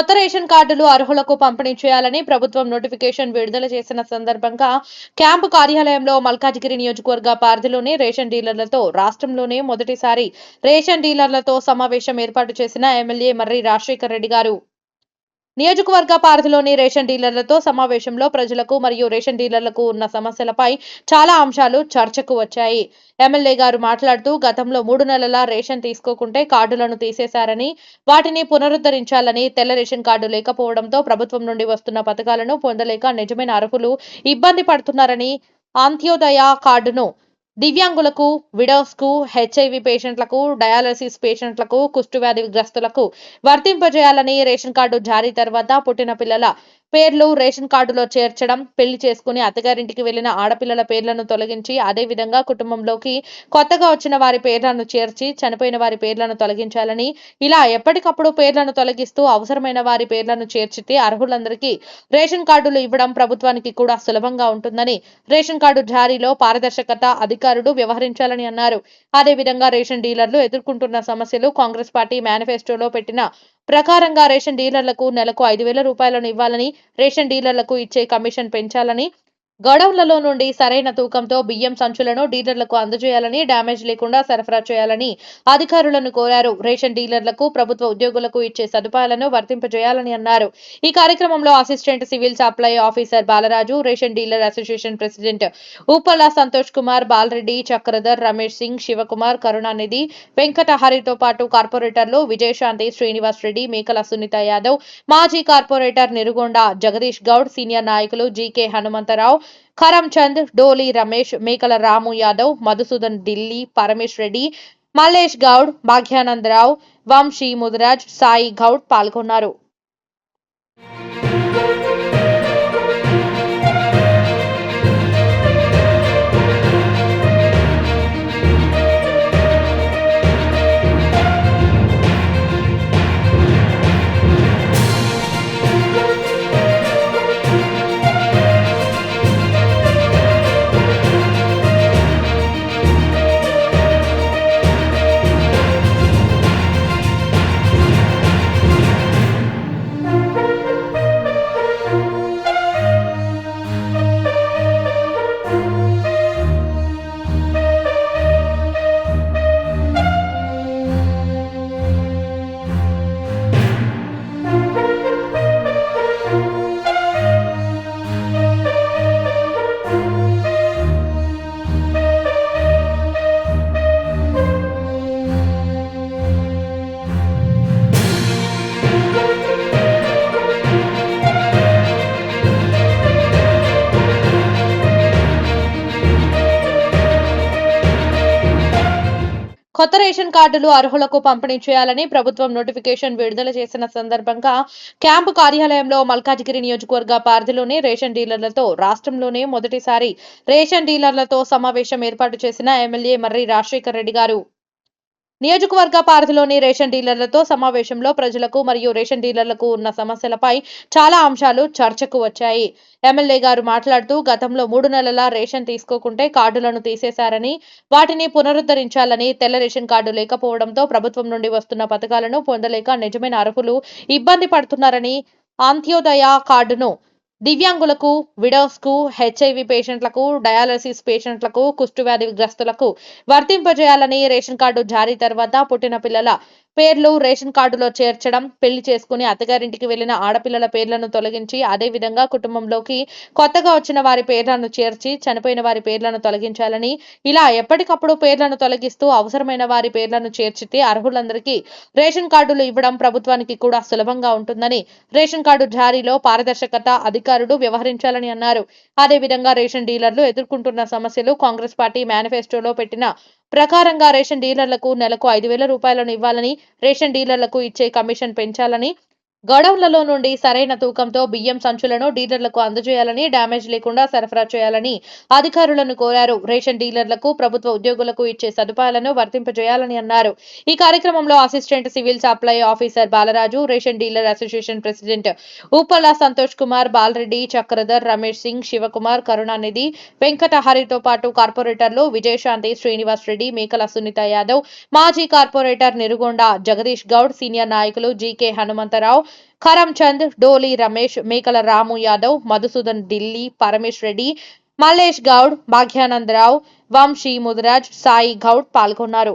కొత్త రేషన్ కార్డులు అర్హులకు పంపిణీ చేయాలని ప్రభుత్వం నోటిఫికేషన్ విడుదల చేసిన సందర్భంగా క్యాంపు కార్యాలయంలో మల్కాజిగిరి నియోజకవర్గ పరిధిలోని రేషన్ డీలర్లతో రాష్ట్రంలోనే మొదటిసారి రేషన్ డీలర్లతో సమావేశం ఏర్పాటు చేసిన ఎమ్మెల్యే మర్రి రాజశేఖర్ రెడ్డి గారు. నియోజకవర్గ పారిధిలోని రేషన్ డీలర్లతో సమావేశంలో ప్రజలకు మరియు రేషన్ డీలర్లకు ఉన్న సమస్యలపై చాలా అంశాలు చర్చకు వచ్చాయి. ఎమ్మెల్యే గారు మాట్లాడుతూ గతంలో మూడు నెలల రేషన్ తీసుకోకుంటే కార్డులను తీసేశారని వాటిని పునరుద్ధరించాలని తెల్ల రేషన్ కార్డు లేకపోవడంతో ప్రభుత్వం నుండి వస్తున్న పథకాలను పొందలేక నిజమైన అర్హులు ఇబ్బంది పడుతున్నారని అంత్యోదయ కార్డును దివ్యాంగులకు విడోస్కు హెచ్ఐవి పేషెంట్లకు డయాలసిస్ పేషెంట్లకు కుష్ఠవ్యాధి గ్రస్తులకు వర్తింపజేయాలని రేషన్ కార్డు జారీ తర్వాత పుట్టిన పిల్లల పేర్లు రేషన్ కార్డులో చేర్చడం పెళ్ళి చేసుకుని అత్తగారింటికి వెళ్ళిన ఆడపిల్లల పేర్లను తొలగించి అదే విధంగా కుటుంబంలోకి కొత్తగా వచ్చిన వారి పేర్లను చేర్చి చనిపోయిన వారి పేర్లను తొలగించాలని ఇలా ఎప్పటికప్పుడు పేర్లను తొలగిస్తూ అవసరమైన వారి పేర్లను చేర్చితే అర్హులందరికీ రేషన్ కార్డులు ఇవ్వడం ప్రభుత్వానికి కూడా సులభంగా ఉంటుందని రేషన్ కార్డు జారీలో పారదర్శకత అధికారులు వ్యవహరించాలని అన్నారు. అదే విధంగా రేషన్ డీలర్లు ఎదుర్కొంటున్న సమస్యలు కాంగ్రెస్ పార్టీ మేనిఫెస్టోలో పెట్టిన ప్రకారంగా రేషన్ డీలర్లకు నెలకు ఐదు వేల రూపాయలను ఇవ్వాలని రేషన్ డీలర్లకు ఇచ్చే కమిషన్ పెంచాలని గొడౌన్లలో నుండి సరైన తూకంతో బియ్యం సంచులను డీలర్లకు అందజేయాలని డ్యామేజ్ లేకుండా సరఫరా చేయాలని అధికారులను కోరారు. రేషన్ డీలర్లకు ప్రభుత్వ ఉద్యోగులకు ఇచ్చే సదుపాయాలను వర్తింపజేయాలని అన్నారు. ఈ కార్యక్రమంలో assistant civil supply officer Balaraju ration dealer association president Uppala Santosh Kumar Balareddy Chakradhar Ramesh Singh Shivakumar Karunanidhi Venkata హరితో పాటు కార్పొరేటర్లు విజయశాంతి శ్రీనివాస్ రెడ్డి మేకల సునీత యాదవ్ మాజీ కార్పొరేటర్ నిరుగొండ జగదీష్ గౌడ్ సీనియర్ నాయకులు జీకే హనుమంతరావు కరంచంద్ డోలి రమేష్ మేకల రాము యాదవ్ మధుసూదన్ ఢిల్లీ పరమేష్ రెడ్డి మల్లేష్ గౌడ్ భాగ్యానందరావు వంశీ ముదిరాజ్ సాయి గౌడ్ పాల్గొన్నారు. కొత్త రేషన్ కార్డులు అర్హులకు పంపిణీ చేయాలని ప్రభుత్వం నోటిఫికేషన్ విడుదల చేసిన సందర్భంగా క్యాంపు కార్యాలయంలో మల్కాజిగిరి నియోజకవర్గ పరిధిలోని రేషన్ డీలర్లతో రాష్ట్రంలోనే మొదటిసారి రేషన్ డీలర్లతో సమావేశం ఏర్పాటు చేసిన ఎమ్మెల్యే మర్రి రాజశేఖర్ రెడ్డి గారు. నియోజకవర్గ పరిధిలోని రేషన్ డీలర్లతో సమావేశంలో ప్రజలకు మరియు రేషన్ డీలర్లకు ఉన్న సమస్యలపై చాలా అంశాలు చర్చకు వచ్చాయి. ఎమ్మెల్యే గారు మాట్లాడుతూ గతంలో మూడు నెలల రేషన్ తీసుకోకుంటే కార్డులను తీసేశారని వాటిని పునరుద్ధరించాలని తెల్ల రేషన్ కార్డు లేకపోవడంతో ప్రభుత్వం నుండి వస్తున్న పథకాలను పొందలేక నిజమైన అర్హులు ఇబ్బంది పడుతున్నారని అంత్యోదయ కార్డును దివ్యాంగులకు విడోస్కు హెచ్ఐవి పేషెంట్లకు డయాలసిస్ పేషెంట్లకు కుష్ఠవ్యాధి గ్రస్తులకు వర్తింపజేయాలని రేషన్ కార్డు జారీ తర్వాత పుట్టిన పిల్లల పేర్లు రేషన్ కార్డులో చేర్చడం పెళ్ళి చేసుకుని అత్తగారింటికి వెళ్ళిన ఆడపిల్లల పేర్లను తొలగించి అదే విధంగా కుటుంబంలోకి కొత్తగా వచ్చిన వారి పేర్లను చేర్చి చనిపోయిన వారి పేర్లను తొలగించాలని ఇలా ఎప్పటికప్పుడు పేర్లను తొలగిస్తూ అవసరమైన వారి పేర్లను చేర్చితే అర్హులందరికీ రేషన్ కార్డులు ఇవ్వడం ప్రభుత్వానికి కూడా సులభంగా ఉంటుందని రేషన్ కార్డు జారీలో పారదర్శకత అధికారులు వ్యవహరించాలని అన్నారు. అదే విధంగా రేషన్ డీలర్లు ఎదుర్కొంటున్న సమస్యలు కాంగ్రెస్ పార్టీ మేనిఫెస్టోలో పెట్టిన ప్రకారంగా రేషన్ డీలర్లకు నెలకు ఐదు వేల రూపాయలను ఇవ్వాలని రేషన్ డీలర్లకు ఇచ్చే కమిషన్ పెంచాలని గొడౌన్లలో నుండి సరైన తూకంతో బియ్యం సంచులను డీలర్లకు అందజేయాలని డ్యామేజ్ లేకుండా సరఫరా చేయాలని అధికారులను కోరారు. రేషన్ డీలర్లకు ప్రభుత్వ ఉద్యోగులకు ఇచ్చే సదుపాయాలను వర్తింపజేయాలని అన్నారు. ఈ కార్యక్రమంలో assistant civil supply officer Balaraju ration dealer association president Uppala Santosh Kumar Balareddy Chakradhar Ramesh Singh Shivakumar Karunanidhi వెంకటహరితో పాటు కార్పొరేటర్లు విజయశాంతి శ్రీనివాస్ రెడ్డి మేకల సునీత యాదవ్ మాజీ కార్పొరేటర్ నిరుగొండ జగదీష్ గౌడ్ సీనియర్ నాయకులు జీకే హనుమంతరావు కరమ్చంద్ డోలి రమేష్ మేకల రాము యాదవ్ మధుసూదన్ ఢిల్లీ పరమేష్ రెడ్డి మల్లేష్ గౌడ్ భాగ్యానందరావు వంశీ ముదిరాజ్ సాయి గౌడ్ పాల్గొన్నారు.